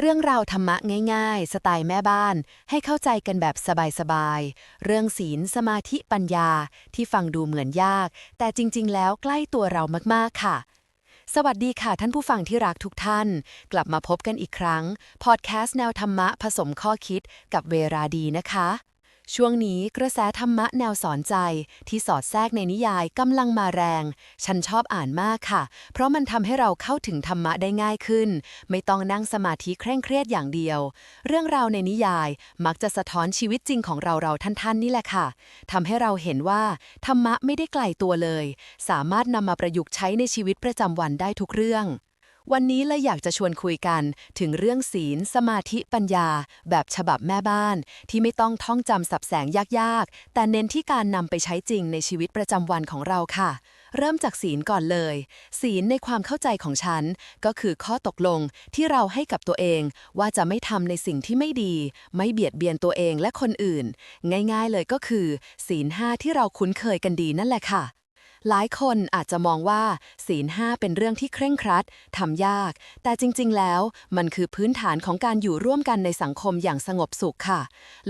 เรื่องราวธรรมะง่าย ๆ สไตล์แม่บ้าน ให้เข้าใจกันแบบสบายๆ เรื่องศีลสมาธิปัญญาที่ฟังดูเหมือนยาก แต่จริง ๆ แล้วใกล้ตัวเรามากๆค่ะ สวัสดีค่ะท่านผู้ฟังที่รักทุกท่าน กลับมาพบกันอีกครั้ง พอดแคสต์แนวธรรมะผสมข้อคิดกับเวราดีนะคะ ช่วงนี้กระแสธรรมะแนวสอนใจที่สอดแทรกในนิยายกำลังมาแรง ฉันชอบอ่านมากค่ะ เพราะมันทำให้เราเข้าถึงธรรมะได้ง่ายขึ้น ไม่ต้องนั่งสมาธิเคร่งเครียดอย่างเดียว เรื่องราวในนิยายมักจะสะท้อนชีวิตจริงของเราเราท่านๆนี่แหละค่ะทำให้เราเห็นว่าธรรมะไม่ได้ไกลตัวเลย สามารถนำมาประยุกต์ใช้ในชีวิตประจำวันได้ทุกเรื่อง วันนี้เลยอยากจะชวนคุยกันถึงเรื่องศีล สมาธิปัญญา แบบฉบับแม่บ้าน ที่ไม่ต้องท่องจำสับแสงยากๆ แต่เน้นที่การนำไปใช้จริงในชีวิตประจำวันของเราค่ะ เริ่มจากศีลก่อนเลย ศีลในความเข้าใจของฉัน ก็คือข้อตกลงที่เราให้กับตัวเอง ว่าจะไม่ทำในสิ่งที่ไม่ดี ไม่เบียดเบียนตัวเองและคนอื่น ง่าย ๆ เลยก็คือ ศีลห้าที่เราคุ้นเคยกันดีนั่นแหละค่ะ หลายคนอาจจะมองว่าศีลห้าเป็นเรื่องที่เคร่งครัดทำยาก แต่จริงๆ แล้วมันคือพื้นฐานของการอยู่ร่วมกันในสังคมอย่างสงบสุขค่ะ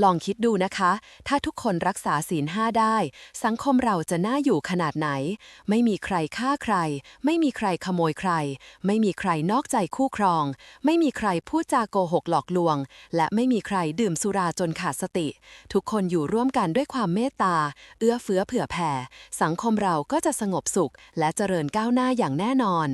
ลองคิดดูนะคะ ถ้าทุกคนรักษาศีลห้าได้ สังคมเราจะน่าอยู่ขนาดไหน ไม่มีใครฆ่าใคร ไม่มีใครขโมยใคร ไม่มีใครนอกใจคู่ครอง ไม่มีใครพูดจาโกหกหลอกลวง และไม่มีใครดื่มสุราจนขาดสติ ทุกคนอยู่ร่วมกันด้วยความเมตตา เอื้อเฟื้อเผื่อแผ่ สังคมเราก็จะสงบสุขและเจริญก้าวหน้าอย่างแน่นอน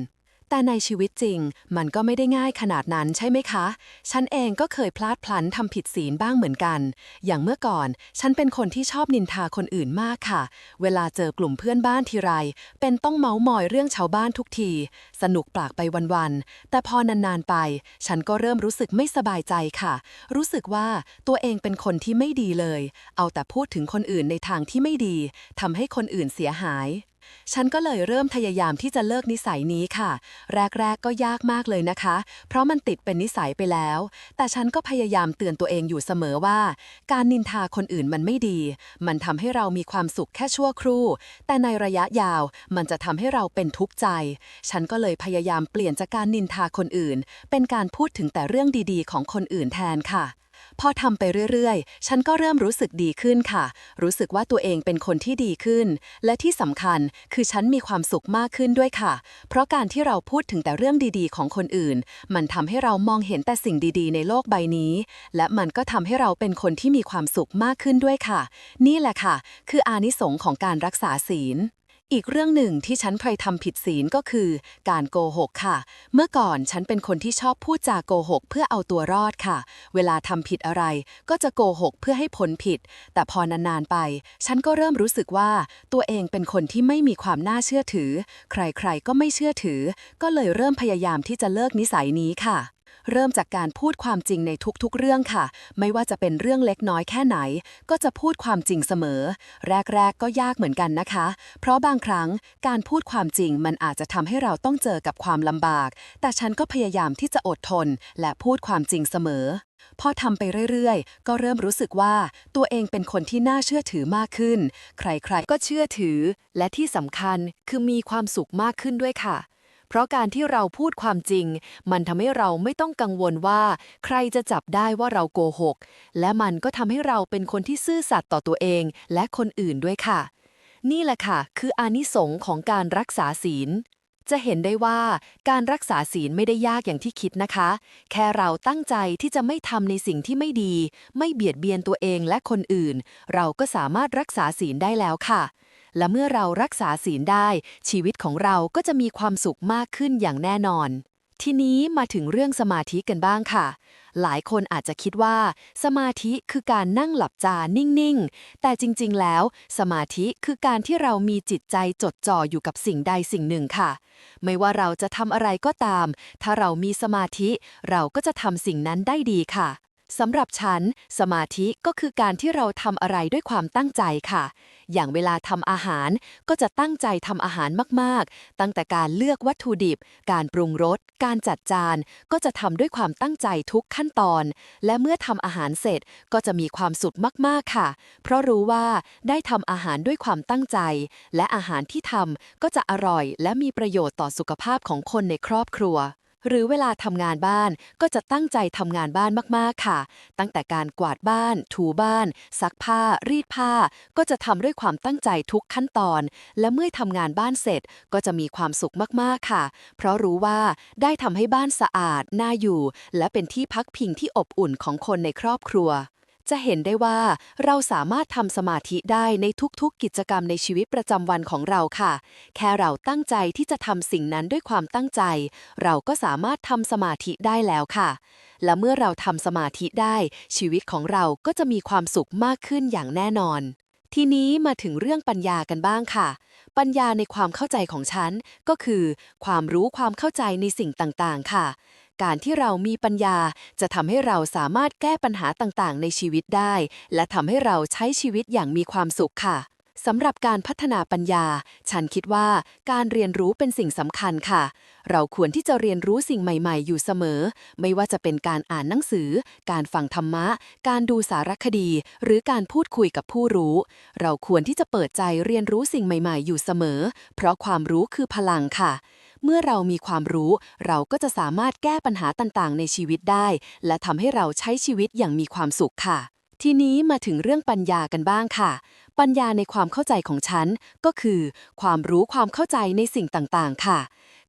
แต่ในชีวิตจริงมันก็ไม่ได้ง่ายขนาดนั้นใช่ไหมคะ ฉันเองก็เคยพลาดพลั้นทำผิดศีลบ้างเหมือนกัน อย่างเมื่อก่อนฉันเป็นคนที่ชอบนินทาคนอื่นมากค่ะ เวลาเจอกลุ่มเพื่อนบ้านทีไร เป็นต้องเมาส์มอยเรื่องชาวบ้านทุกที สนุกปากไปวันๆ แต่พอนานๆไป ฉันก็เริ่มรู้สึกไม่สบายใจค่ะ รู้สึกว่าตัวเองเป็นคนที่ไม่ดีเลย เอาแต่พูดถึงคนอื่นในทางที่ไม่ดีทำให้คนอื่นเสียหาย ฉันก็เลยเริ่มพยายามที่จะเลิกนิสัยนี้ค่ะ แรก ๆ ก็ยากมากเลยนะคะ เพราะมันติดเป็นนิสัยไปแล้ว แต่ฉันก็พยายามเตือนตัวเองอยู่เสมอว่า การนินทาคนอื่นมันไม่ดี มันทำให้เรามีความสุขแค่ชั่วครู่ แต่ในระยะยาวมันจะทำให้เราเป็นทุกข์ใจ ฉันก็เลยพยายามเปลี่ยนจากการนินทาคนอื่น เป็นการพูดถึงแต่เรื่องดีๆ ของคนอื่นแทนค่ะ พอทำไปเรื่อยๆ ฉันก็เริ่มรู้สึกดีขึ้นค่ะ รู้สึกว่าตัวเองเป็นคนที่ดีขึ้น และที่สำคัญคือฉันมีความสุขมากขึ้นด้วยค่ะ เพราะการที่เราพูดถึงแต่เรื่องดีๆ ของคนอื่น มันทำให้เรามองเห็นแต่สิ่งดีๆ ในโลกใบนี้ และมันก็ทำให้เราเป็นคนที่มีความสุขมากขึ้นด้วยค่ะ นี่แหละค่ะ คืออานิสงส์ของการรักษาศีล อีกเรื่องหนึ่งที่ฉันเคยทำผิดศีลก็คือ การโกหกค่ะ เมื่อก่อนฉันเป็นคนที่ชอบพูดจาโกหกเพื่อเอาตัวรอดค่ะ เวลาทำผิดอะไรก็จะโกหกเพื่อให้พ้นผิด แต่พอนานๆไป ฉันก็เริ่มรู้สึกว่าตัวเองเป็นคนที่ไม่มีความน่าเชื่อถือ ใครๆก็ไม่เชื่อถือ ก็เลยเริ่มพยายามที่จะเลิกนิสัยนี้ค่ะ เริ่มจากการพูดความจริงในทุกๆ เรื่องค่ะ ไม่ว่าจะเป็นเรื่องเล็กน้อยแค่ไหน ก็จะพูดความจริงเสมอ แรก ๆ ก็ยากเหมือนกันนะคะ เพราะบางครั้งการพูดความจริงมันอาจจะทำให้เราต้องเจอกับความลำบาก แต่ฉันก็พยายามที่จะอดทน และพูดความจริงเสมอพอทำไปเรื่อยๆ ก็เริ่มรู้สึกว่าตัวเองเป็นคนที่น่าเชื่อถือมากขึ้น ใครๆ ก็เชื่อถือ และที่สำคัญคือมีความสุขมากขึ้นด้วยค่ะ เพราะการที่เราพูดความจริง มันทำให้เราไม่ต้องกังวลว่า ใครจะจับได้ว่าเราโกหก และมันก็ทำให้เราเป็นคนที่ซื่อสัตย์ต่อตัวเองและคนอื่นด้วยค่ะ นี่แหละค่ะ คืออานิสงส์ของการรักษาศีลจะเห็นได้ว่าการรักษาศีลไม่ได้ยากอย่างที่คิดนะคะ แค่เราตั้งใจที่จะไม่ทำในสิ่งที่ไม่ดี ไม่เบียดเบียนตัวเองและคนอื่น เราก็สามารถรักษาศีลได้แล้วค่ะ และเมื่อเรารักษาศีลได้ ชีวิตของเราก็จะมีความสุขมากขึ้นอย่างแน่นอน ทีนี้มาถึงเรื่องสมาธิกันบ้างค่ะ หลายคนอาจจะคิดว่า สมาธิคือการนั่งหลับจานิ่ง ๆ แต่จริง ๆ แล้ว สมาธิคือการที่เรามีจิตใจจดจ่ออยู่กับสิ่งใดสิ่งหนึ่งค่ะ ไม่ว่าเราจะทำอะไรก็ตาม ถ้าเรามีสมาธิ เราก็จะทำสิ่งนั้นได้ดีค่ะ สำหรับฉัน สมาธิก็คือการที่เราทำอะไรด้วยความตั้งใจค่ะ อย่างเวลาทำอาหารก็จะตั้งใจทำอาหารมากๆ ตั้งแต่การเลือกวัตถุดิบ การปรุงรส การจัดจาน ก็จะทำด้วยความตั้งใจทุกขั้นตอน และเมื่อทำอาหารเสร็จก็จะมีความสุขมากๆค่ะ เพราะรู้ว่าได้ทำอาหารด้วยความตั้งใจ และอาหารที่ทำก็จะอร่อย และมีประโยชน์ต่อสุขภาพของคนในครอบครัว หรือเวลาทำงานบ้านก็จะตั้งใจทำงานบ้านมากๆค่ะ ตั้งแต่การกวาดบ้าน ถูบ้าน ซักผ้า รีดผ้า ก็จะทำด้วยความตั้งใจทุกขั้นตอน และเมื่อทำงานบ้านเสร็จก็จะมีความสุขมากๆค่ะ เพราะรู้ว่าได้ทำให้บ้านสะอาด น่าอยู่ และเป็นที่พักพิงที่อบอุ่นของคนในครอบครัว จะเห็นได้ว่าเราสามารถทำสมาธิได้ในทุกๆกิจกรรมในชีวิตประจำวันของเราค่ะ แค่เราตั้งใจที่จะทำสิ่งนั้นด้วยความตั้งใจ เราก็สามารถทำสมาธิได้แล้วค่ะ และเมื่อเราทำสมาธิได้ ชีวิตของเราก็จะมีความสุขมากขึ้นอย่างแน่นอนทีนี้มาถึงเรื่องปัญญากันบ้างค่ะ ปัญญาในความเข้าใจของฉันก็คือ ความรู้ความเข้าใจในสิ่งต่างๆ ค่ะ การที่เรามีปัญญา จะทำให้เราสามารถแก้ปัญหาต่างๆ ในชีวิตได้ และทำให้เราใช้ชีวิตอย่างมีความสุขค่ะ สำหรับการพัฒนาปัญญา ฉันคิดว่าการเรียนรู้เป็นสิ่งสำคัญค่ะ เราควรที่จะเรียนรู้สิ่งใหม่ๆ อยู่เสมอ ไม่ว่าจะเป็นการอ่านหนังสือ การฟังธรรมะ การดูสารคดี หรือการพูดคุยกับผู้รู้ เราควรที่จะเปิดใจเรียนรู้สิ่งใหม่ๆ อยู่เสมอ เพราะความรู้คือพลังค่ะ เมื่อเรามีความรู้ เราก็จะสามารถแก้ปัญหาต่างๆ ในชีวิตได้ และทำให้เราใช้ชีวิตอย่างมีความสุขค่ะ ทีนี้มาถึงเรื่องปัญญากันบ้างค่ะ ปัญญาในความเข้าใจของฉันก็คือ ความรู้ความเข้าใจในสิ่งต่างๆ ค่ะ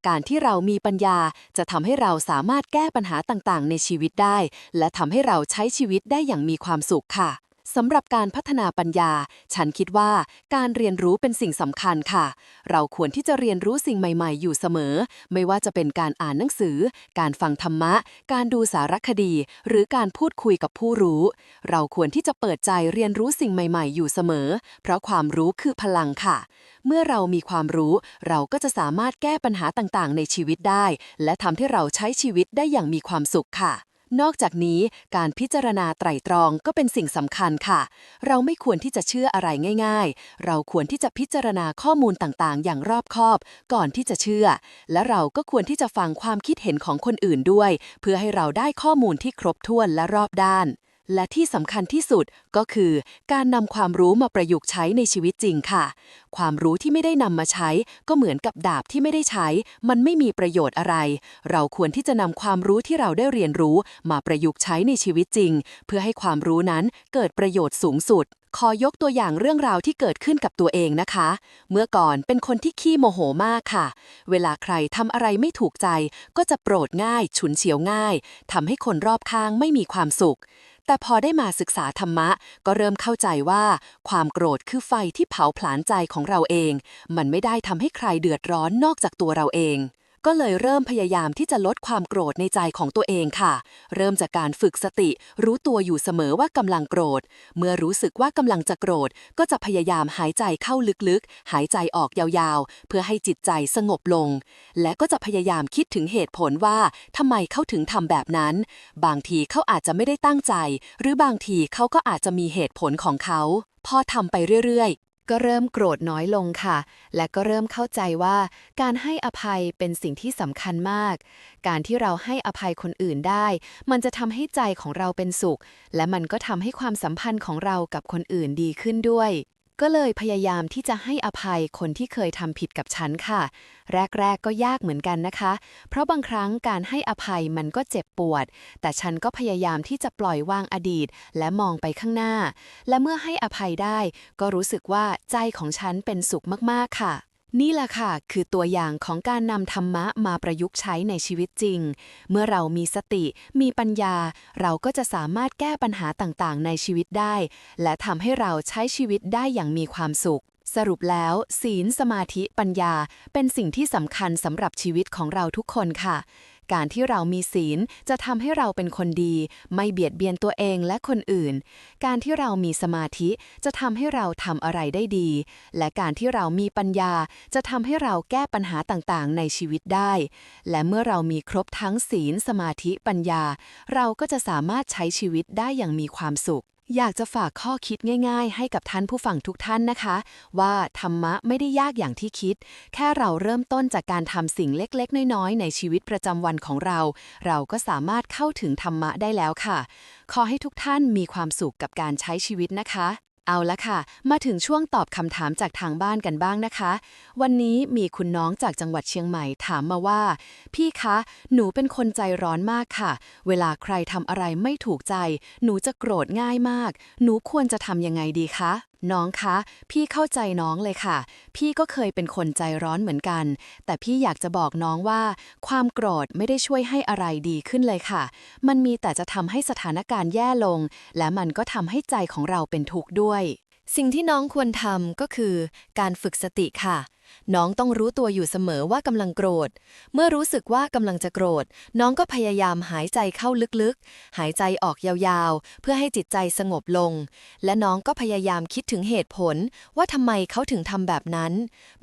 การที่เรามีปัญญาจะทำให้เราสามารถแก้ปัญหาต่างๆ ในชีวิตได้ และทำให้เราใช้ชีวิตได้อย่างมีความสุขค่ะ สำหรับการพัฒนาปัญญา ฉันคิดว่าการเรียนรู้เป็นสิ่งสำคัญค่ะ เราควรที่จะเรียนรู้สิ่งใหม่ ๆ อยู่เสมอ ไม่ว่าจะเป็นการอ่านหนังสือ การฟังธรรมะ การดูสารคดี หรือการพูดคุยกับผู้รู้ เราควรที่จะเปิดใจเรียนรู้สิ่งใหม่ ๆ อยู่เสมอ เพราะความรู้คือพลังค่ะ เมื่อเรามีความรู้ เราก็จะสามารถแก้ปัญหาต่างๆ ในชีวิตได้ และทำให้เราใช้ชีวิตได้อย่างมีความสุขค่ะ นอกจากนี้การพิจารณาไตร่ตรองก็เป็นสิ่งสำคัญค่ะ เราไม่ควรที่จะเชื่ออะไรง่าย ๆ เราควรที่จะพิจารณาข้อมูลต่างๆ อย่างรอบคอบ ก่อนที่จะเชื่อ และเราก็ควรที่จะฟังความคิดเห็นของคนอื่นด้วย เพื่อให้เราได้ข้อมูลที่ครบถ้วนและรอบด้าน และที่สำคัญที่สุดก็คือ การนำความรู้มาประยุกต์ใช้ในชีวิตจริงค่ะ ความรู้ที่ไม่ได้นำมาใช้ ก็เหมือนกับดาบที่ไม่ได้ใช้ มันไม่มีประโยชน์อะไร เราควรที่จะนำความรู้ที่เราได้เรียนรู้มาประยุกต์ใช้ในชีวิตจริง เพื่อให้ความรู้นั้นเกิดประโยชน์สูงสุดขอยกตัวอย่างเรื่องราวที่เกิดขึ้นกับตัวเองนะคะ เมื่อก่อนเป็นคนที่ขี้โมโหมากค่ะ เวลาใครทำอะไรไม่ถูกใจ ก็จะโกรธง่าย ฉุนเฉียวง่ายทำให้คนรอบข้างไม่มีความสุข แต่พอได้มาศึกษาธรรมะ ก็เริ่มเข้าใจว่า ความโกรธคือไฟที่เผาผลาญใจของเราเอง มันไม่ได้ทำให้ใครเดือดร้อนนอกจากตัวเราเอง ก็เลยเริ่มพยายามที่จะลดความโกรธในใจของตัวเองค่ะ เริ่มจากการฝึกสติ รู้ตัวอยู่เสมอว่ากำลังโกรธ เมื่อรู้สึกว่ากำลังจะโกรธ ก็จะพยายามหายใจเข้าลึกๆ หายใจออกยาวๆ เพื่อให้จิตใจสงบลง และก็จะพยายามคิดถึงเหตุผลว่าทำไมเขาถึงทำแบบนั้น บางทีเขาอาจจะไม่ได้ตั้งใจ หรือบางทีเขาก็อาจจะมีเหตุผลของเขาพอทำไปเรื่อยๆ ก็เริ่มโกรธน้อยลงค่ะ และก็เริ่มเข้าใจว่าการให้อภัยเป็นสิ่งที่สำคัญมาก การที่เราให้อภัยคนอื่นได้ มันจะทำให้ใจของเราเป็นสุข และมันก็ทำให้ความสัมพันธ์ของเรากับคนอื่นดีขึ้นด้วย ก็เลยพยายามที่จะให้อภัยคนที่เคยทำผิดกับฉันค่ะ แรก ๆ ก็ยากเหมือนกันนะคะ เพราะบางครั้งการให้อภัยมันก็เจ็บปวด แต่ฉันก็พยายามที่จะปล่อยวางอดีต และมองไปข้างหน้า และเมื่อให้อภัยได้ ก็รู้สึกว่าใจของฉันเป็นสุขมากๆค่ะ นี่แหละค่ะ คือตัวอย่างของการนำธรรมะมาประยุกต์ใช้ในชีวิตจริง เมื่อเรามีสติ มีปัญญา เราก็จะสามารถแก้ปัญหาต่างๆ ในชีวิตได้ และทำให้เราใช้ชีวิตได้อย่างมีความสุข สรุปแล้ว ศีลสมาธิปัญญา เป็นสิ่งที่สำคัญสำหรับชีวิตของเราทุกคนค่ะ การที่เรามีศีลจะทำให้เราเป็นคนดี ไม่เบียดเบียนตัวเองและคนอื่น การที่เรามีสมาธิจะทำให้เราทำอะไรได้ดี และการที่เรามีปัญญาจะทำให้เราแก้ปัญหาต่างๆ ในชีวิตได้ และเมื่อเรามีครบทั้งศีล สมาธิปัญญา เราก็จะสามารถใช้ชีวิตได้อย่างมีความสุข อยากจะฝากข้อคิดง่ายๆ ให้กับท่านผู้ฟังทุกท่านนะคะ ว่าธรรมะไม่ได้ยากอย่างที่คิด แค่เราเริ่มต้นจากการทำสิ่งเล็กๆ น้อยๆ ในชีวิตประจำวันของเรา เราก็สามารถเข้าถึงธรรมะได้แล้วค่ะ ขอให้ทุกท่านมีความสุขกับการใช้ชีวิตนะคะ เอาละค่ะ มาถึงช่วงตอบคำถามจากทางบ้านกันบ้างนะคะ วันนี้มีคุณน้องจากจังหวัดเชียงใหม่ถามมาว่า พี่คะ หนูเป็นคนใจร้อนมากค่ะ เวลาใครทำอะไรไม่ถูกใจ หนูจะโกรธง่ายมาก หนูควรจะทำยังไงดีคะน้องคะ พี่เข้าใจน้องเลยค่ะ พี่ก็เคยเป็นคนใจร้อนเหมือนกัน แต่พี่อยากจะบอกน้องว่า ความโกรธไม่ได้ช่วยให้อะไรดีขึ้นเลยค่ะ มันมีแต่จะทำให้สถานการณ์แย่ลง และมันก็ทำให้ใจของเราเป็นทุกข์ด้วย สิ่งที่น้องควรทำก็คือการฝึกสติค่ะ น้องต้องรู้ตัวอยู่เสมอว่ากำลังโกรธ เมื่อรู้สึกว่ากำลังจะโกรธ น้องก็พยายามหายใจเข้าลึกๆ หายใจออกยาวๆ เพื่อให้จิตใจสงบลง และน้องก็พยายามคิดถึงเหตุผล ว่าทำไมเขาถึงทำแบบนั้น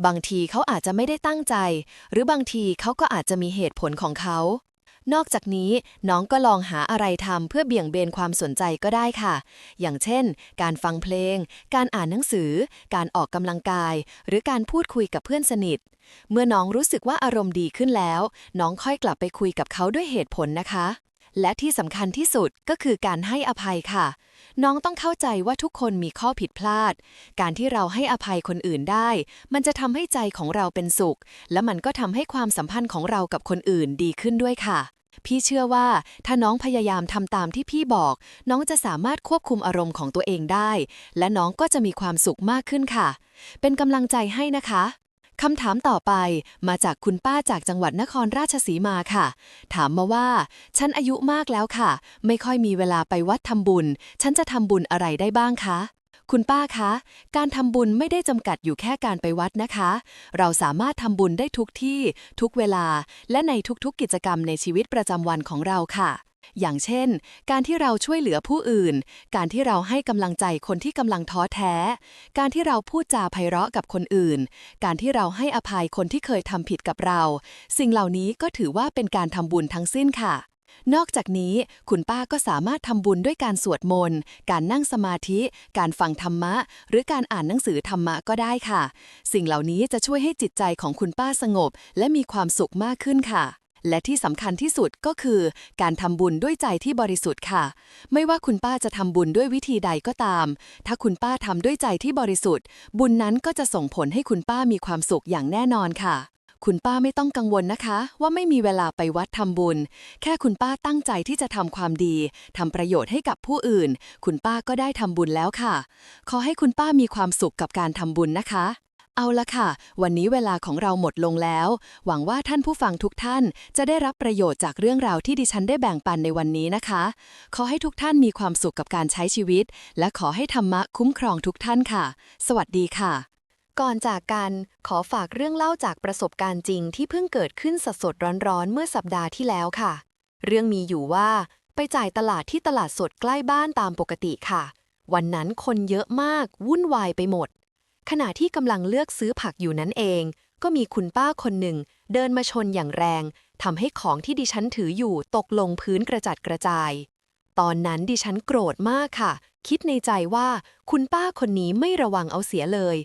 บางทีเขาอาจจะไม่ได้ตั้งใจ หรือบางทีเขาก็อาจจะมีเหตุผลของเขา นอกจากนี้น้องก็ลองหาอะไรทำเพื่อเบี่ยงเบนความสนใจก็ได้ค่ะ อย่างเช่น การฟังเพลง การอ่านหนังสือ การออกกำลังกาย หรือการพูดคุยกับเพื่อนสนิท เมื่อน้องรู้สึกว่าอารมณ์ดีขึ้นแล้ว น้องค่อยกลับไปคุยกับเขาด้วยเหตุผลนะคะ และที่สำคัญที่สุดก็คือการให้อภัยค่ะ น้องต้องเข้าใจว่าทุกคนมีข้อผิดพลาด การที่เราให้อภัยคนอื่นได้ มันจะทำให้ใจของเราเป็นสุข และมันก็ทำให้ความสัมพันธ์ของเรากับคนอื่นดีขึ้นด้วยค่ะพี่เชื่อว่าถ้าน้องพยายามทำตามที่พี่บอก น้องจะสามารถควบคุมอารมณ์ของตัวเองได้ และน้องก็จะมีความสุขมากขึ้นค่ะ เป็นกำลังใจให้นะคะ คำถามต่อไปมาจากคุณป้าจากจังหวัดนครราชสีมาค่ะ ถามมาว่า ฉันอายุมากแล้วค่ะ ไม่ค่อยมีเวลาไปวัดทำบุญ ฉันจะทำบุญอะไรได้บ้างคะคุณป้าคะ การทำบุญไม่ได้จำกัดอยู่แค่การไปวัดนะคะ เราสามารถทำบุญได้ทุกที่ ทุกเวลา และในทุกๆกิจกรรมในชีวิตประจำวันของเราค่ะ อย่างเช่น การที่เราช่วยเหลือผู้อื่น การที่เราให้กำลังใจคนที่กำลังท้อแท้ การที่เราพูดจาไพเราะกับคนอื่น การที่เราให้อภัยคนที่เคยทำผิดกับเรา สิ่งเหล่านี้ก็ถือว่าเป็นการทำบุญทั้งสิ้นค่ะ นอกจากนี้ คุณป้าก็สามารถทำบุญด้วยการสวดมนต์ การนั่งสมาธิ การฟังธรรมะ หรือการอ่านหนังสือธรรมะก็ได้ค่ะ สิ่งเหล่านี้จะช่วยให้จิตใจของคุณป้าสงบ และมีความสุขมากขึ้นค่ะ และที่สำคัญที่สุดก็คือ การทำบุญด้วยใจที่บริสุทธิ์ค่ะ ไม่ว่าคุณป้าจะทำบุญด้วยวิธีใดก็ตาม ถ้าคุณป้าทำด้วยใจที่บริสุทธิ์ บุญนั้นก็จะส่งผลให้คุณป้ามีความสุขอย่างแน่นอนค่ะ คุณป้าไม่ต้องกังวลนะคะ ว่าไม่มีเวลาไปวัดทำบุญ แค่คุณป้าตั้งใจที่จะทำความดีทำประโยชน์ให้กับผู้อื่น คุณป้าก็ได้ทำบุญแล้วค่ะ ขอให้คุณป้ามีความสุขกับการทำบุญนะคะ เอาละค่ะ วันนี้เวลาของเราหมดลงแล้ว หวังว่าท่านผู้ฟังทุกท่านจะได้รับประโยชน์จากเรื่องราวที่ดิฉันได้แบ่งปันในวันนี้นะคะ ขอให้ทุกท่านมีความสุขกับการใช้ชีวิต และขอให้ธรรมะคุ้มครองทุกท่านค่ะ สวัสดีค่ะ ก่อนจากกันขอฝากเรื่องเล่าจากประสบการณ์จริงที่เพิ่งเกิดขึ้นสดๆร้อนๆ เมื่อสัปดาห์ที่แล้วค่ะ เรื่องมีอยู่ว่า ไปจ่ายตลาดที่ตลาดสดใกล้บ้านตามปกติค่ะ วันนั้นคนเยอะมากวุ่นวายไปหมด ขณะที่กำลังเลือกซื้อผักอยู่นั้นเอง ก็มีคุณป้าคนหนึ่ง เดินมาชนอย่างแรงทำให้ของที่ดิฉันถืออยู่ตกลงพื้นกระจัดกระจาย ตอนนั้นดิฉันโกรธมากค่ะ คิดในใจว่าคุณป้าคนนี้ไม่ระวังเอาเสียเลย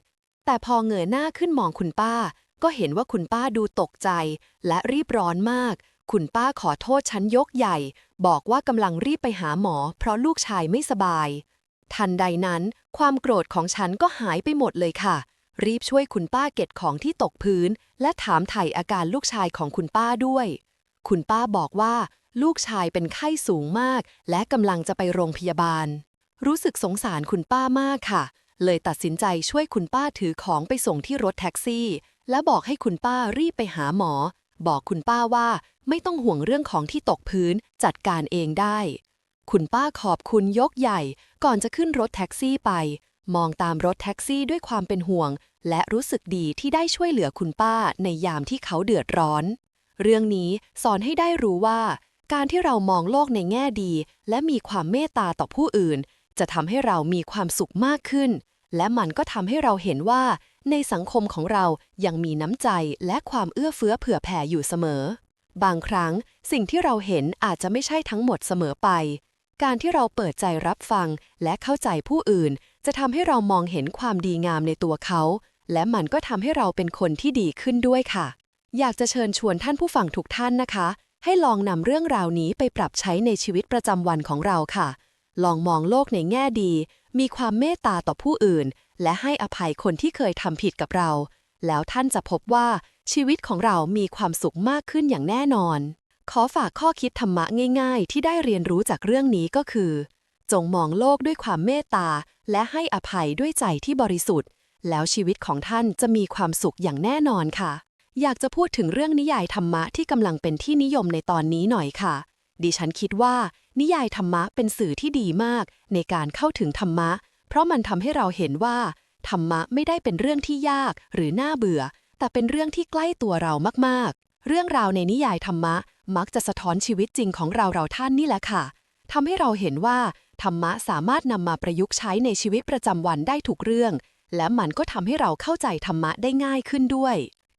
แต่พอเงยหน้าขึ้นมองคุณป้า ก็เห็นว่าคุณป้าดูตกใจ และรีบร้อนมาก คุณป้าขอโทษฉันยกใหญ่ บอกว่ากำลังรีบไปหาหมอ เพราะลูกชายไม่สบาย ทันใดนั้น ความโกรธของฉันก็หายไปหมดเลยค่ะ รีบช่วยคุณป้าเก็บของที่ตกพื้น และถามไถ่อาการลูกชายของคุณป้าด้วย คุณป้าบอกว่า ลูกชายเป็นไข้สูงมาก และกำลังจะไปโรงพยาบาล รู้สึกสงสารคุณป้ามากค่ะ เลยตัดสินใจช่วยคุณป้าถือของไปส่งที่รถแท็กซี่ และบอกให้คุณป้ารีบไปหาหมอ บอกคุณป้าว่าไม่ต้องห่วงเรื่องของที่ตกพื้นจัดการเองได้ คุณป้าขอบคุณยกใหญ่ ก่อนจะขึ้นรถแท็กซี่ไป มองตามรถแท็กซี่ด้วยความเป็นห่วง และรู้สึกดีที่ได้ช่วยเหลือคุณป้าในยามที่เขาเดือดร้อน เรื่องนี้สอนให้ได้รู้ว่า การที่เรามองโลกในแง่ดี และมีความเมตตาต่อผู้อื่น จะทำให้เรามีความสุขมากขึ้น และมันก็ทำให้เราเห็นว่า ในสังคมของเรายังมีน้ำใจและความเอื้อเฟื้อเผื่อแผ่อยู่เสมอ บางครั้งสิ่งที่เราเห็นอาจจะไม่ใช่ทั้งหมดเสมอไป การที่เราเปิดใจรับฟังและเข้าใจผู้อื่น จะทำให้เรามองเห็นความดีงามในตัวเขา และมันก็ทำให้เราเป็นคนที่ดีขึ้นด้วยค่ะ อยากจะเชิญชวนท่านผู้ฟังทุกท่านนะคะ ให้ลองนำเรื่องราวนี้ไปปรับใช้ในชีวิตประจำวันของเราค่ะ ลองมองโลกในแง่ดี มีความเมตตาต่อผู้อื่น และให้อภัยคนที่เคยทำผิดกับเรา แล้วท่านจะพบว่าชีวิตของเรามีความสุขมากขึ้นอย่างแน่นอน ขอฝากข้อคิดธรรมะง่ายๆ ที่ได้เรียนรู้จากเรื่องนี้ก็คือ จงมองโลกด้วยความเมตตา และให้อภัยด้วยใจที่บริสุทธิ์ แล้วชีวิตของท่านจะมีความสุขอย่างแน่นอนค่ะ อยากจะพูดถึงเรื่องนิยายธรรมะที่กำลังเป็นที่นิยมในตอนนี้หน่อยค่ะ ดิฉันคิดว่า นิยายธรรมะเป็นสื่อที่ดีมาก ในการเข้าถึงธรรมะ เพราะมันทำให้เราเห็นว่าธรรมะไม่ได้เป็นเรื่องที่ยากหรือน่าเบื่อ แต่เป็นเรื่องที่ใกล้ตัวเรามากๆ เรื่องราวในนิยายธรรมะ มักจะสะท้อนชีวิตจริงของเราเราท่านนี่แหละค่ะทำให้เราเห็นว่า ธรรมะสามารถนำมาประยุกต์ใช้ในชีวิตประจำวันได้ทุกเรื่อง และมันก็ทำให้เราเข้าใจธรรมะได้ง่ายขึ้นด้วย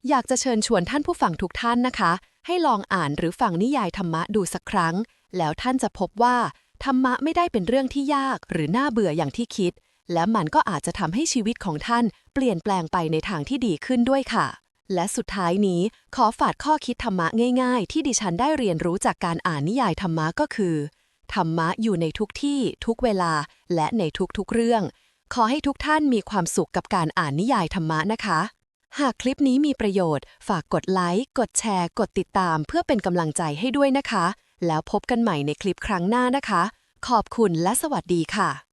อยากจะเชิญชวนท่านผู้ฟังทุกท่านนะคะ ให้ลองอ่านหรือฟังนิยายธรรมะดูสักครั้ง แล้วท่านจะพบว่า ธรรมะไม่ได้เป็นเรื่องที่ยาก หรือน่าเบื่ออย่างที่คิด และมันก็อาจจะทำให้ชีวิตของท่าน เปลี่ยนแปลงไปในทางที่ดีขึ้นด้วยค่ะ และสุดท้ายนี้ขอฝากข้อคิดธรรมะง่ายๆ ที่ดิฉันได้เรียนรู้จากการอ่านนิยายธรรมะก็คือ ธรรมะอยู่ในทุกที่ทุกเวลา และในทุกๆเรื่อง ขอให้ทุกท่านมีความสุขกับการอ่านนิยายธรรมะนะคะ หากคลิปนี้มีประโยชน์ ฝากกดไลค์กดแชร์ กดติดตาม เพื่อเป็นกำลังใจให้ด้วยนะคะ แล้วพบกันใหม่ในคลิปครั้งหน้านะคะ ขอบคุณและสวัสดีค่ะ